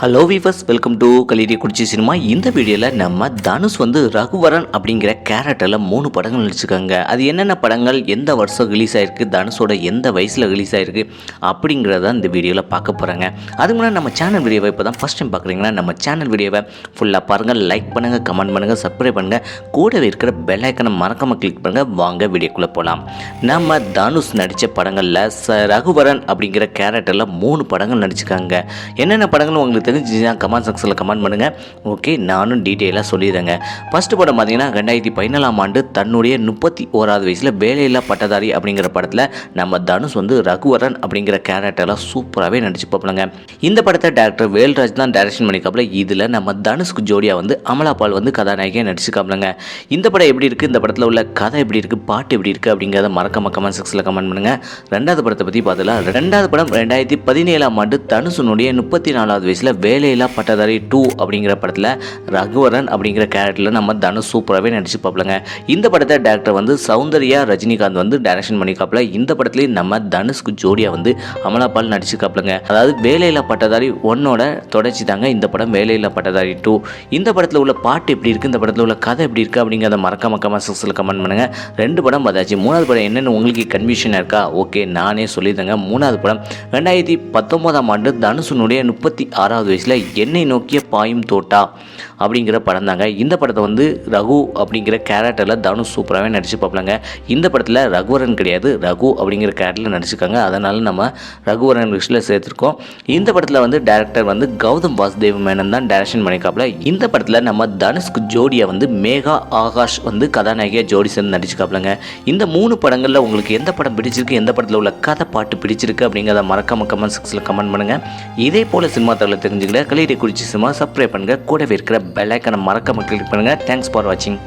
Hello viewers welcome to கலிடி குடிச்சி cinema இந்த வீடியோவில் நம்ம தனுஷ் வந்து ரகுவரன் அப்படிங்கிற கேரக்டரில் மூணு படங்கள் நடிச்சிருக்காங்க. அது என்னென்ன படங்கள் எந்த வருஷம் ரிலீஸ் ஆயிருக்கு தனுஷோட எந்த வயசில் ரிலீஸ் ஆயிருக்கு அப்படிங்கிறத இந்த வீடியோவில் பார்க்க போகிறாங்க அதுக்கு முன்னாடி நம்ம சேனல் வீடியோவை இப்போ தான் ஃபஸ்ட் டைம் பார்க்குறீங்கன்னா நம்ம சேனல் வீடியோவை ஃபுல்லாக பாருங்கள் லைக் பண்ணுங்கள் கமெண்ட் பண்ணுங்கள் சப்ஸ்கிரைப் பண்ணுங்கள் கூடவே இருக்கிற பெல் ஐக்கனை மறக்காமல் கிளிக் பண்ணுங்கள் வாங்க வீடியோக்குள்ளே போகலாம் நம்ம தனுஷ் நடித்த படங்களில் ச ரகுவரன் அப்படிங்கிற கேரக்டரில் மூணு படங்கள் நடிச்சிருக்காங்க. என்னென்ன படங்கள் உங்களுக்கு தெரிஞ்சுச்சுன்னா கமெண்ட் செக்ஷனில் கமெண்ட் பண்ணுங்கள் ஓகே நானும் டீட்டெயிலாக சொல்லிடுறேங்க. ஃபஸ்ட்டு படம் பார்த்தீங்கன்னா ரெண்டாயிரத்தி பதினாலாம் ஆண்டு தன்னுடைய முப்பத்தி ஓராவது வயசில் வேலையில்லா பட்டதாரி அப்படிங்கிற படத்தில் நம்ம தனுஷ் வந்து ரகுவரன் அப்படிங்கிற கேரக்டரெலாம் சூப்பராகவே நடிச்சு பார்ப்பலங்க இந்த படத்தை டேரக்டர் வேல்ராஜ் தான் டைரக்ஷன் பண்ணிக்காப்புல இதில் நம்ம தனுஷ்க்கு ஜோடியாக வந்து அமலாபால் வந்து கதாநாயகியாக நடிச்சுக்காப்புலங்க இந்த படம் எப்படி இருக்குது இந்த படத்தில் உள்ள கதை எப்படி இருக்குது பாட்டு எப்படி இருக்குது அப்படிங்கிறத மறக்காம கமெண்ட் செக்ஷனில் கமெண்ட் பண்ணுங்கள் ரெண்டாவது படத்தை பற்றி பார்த்தலாம் ரெண்டாவது படம் ரெண்டாயிரத்தி பதினேழாம் ஆண்டு தனுஷனுடைய முப்பத்தி நாலாவது வயசில் வேலையில்லா பட்டதாரி டூ அப்படிங்கிற படத்தில் ரகுவரன் அப்படிங்கிற கேரக்டரில் நம்ம தனுஷ் சூப்பராகவே நடிச்சு பார்ப்பலங்க. இந்த படத்தை டேரக்டர் வந்து சௌந்தர்யா ரஜினிகாந்த் வந்து டைரக்ஷன் பண்ணிக்காப்பில் இந்த படத்துலேயும் நம்ம தனுஷ்க்கு ஜோடியாக வந்து அமலாபால் நடிச்சுக்காப்புலங்க அதாவது வேலையில்லா பட்டதாரி ஒன்னோட தொடர்ச்சி தாங்க இந்த படம் வேலையில்லா பட்டதாரி டூ. இந்த படத்தில் உள்ள பாட்டு எப்படி இருக்குது இந்த படத்தில் உள்ள கதை எப்படி இருக்குது அப்படிங்கிறத மறக்க மக்கமாக சிக்ஸில் கமெண்ட் பண்ணுங்கள் ரெண்டு படம் பார்த்தாச்சு மூணாவது படம் என்னென்னு உங்களுக்கு கன்ஃபியூஷனாக இருக்கா? ஓகே நானே சொல்லியிருந்தேங்க மூணாவது படம் ரெண்டாயிரத்தி பத்தொம்போதாம் ஆண்டு தனுஷனுடைய முப்பத்தி ஆறாவது வயசில் என்னை நோக்கிய பாயும் தோட்டா அப்படிங்கிற படம் தாங்க. இந்த படத்தை வந்து ரகு அப்படிங்கிற கேரக்டரில் தனுஷ் சூப்பராகவே நடிச்சு பார்ப்பலாங்க. இந்த படத்தில் ரகுவரன் கிடையாது. ரகு அப்படிங்கிற கேரக்டரில் நடிச்சிருக்காங்க. அதனால் நம்ம ரகுவரன் லிஸ்ட்டில் சேர்த்துருக்கோம். இந்த படத்தில் வந்து டேரக்டர் வந்து கௌதம் வாசுதேவ் மேனன் தான் டைரக்ஷன் பண்ணிக்காப்புல இந்த படத்தில் நம்ம தனுஷ்க்கு ஜோடியை வந்து மேகா ஆகாஷ் வந்து கதாநாயகியாக ஜோடி சேர்ந்து நடிச்சுக்காப்புலங்க இந்த மூணு படங்களில் உங்களுக்கு எந்த படம் பிடிச்சிருக்கு? எந்த படத்தில் உள்ள கதை பாட்டு பிடிச்சிருக்கு? அப்படிங்கிறத மறக்காம கமெண்ட் செக்ஷனில் கமெண்ட் பண்ணுங்கள் இதே போல் சினிமா தகவலை தெரிஞ்சுக்கிட்ட கலையிட குறிச்சி சும்மா சப்ஸ்கிரைப் பண்ணுங்கள் கூடவே இருக்கிற பெல் ஐக்கனை மறக்காம கிளிக் பண்ணுங்கள் தேங்க்ஸ் ஃபார் வாட்சிங்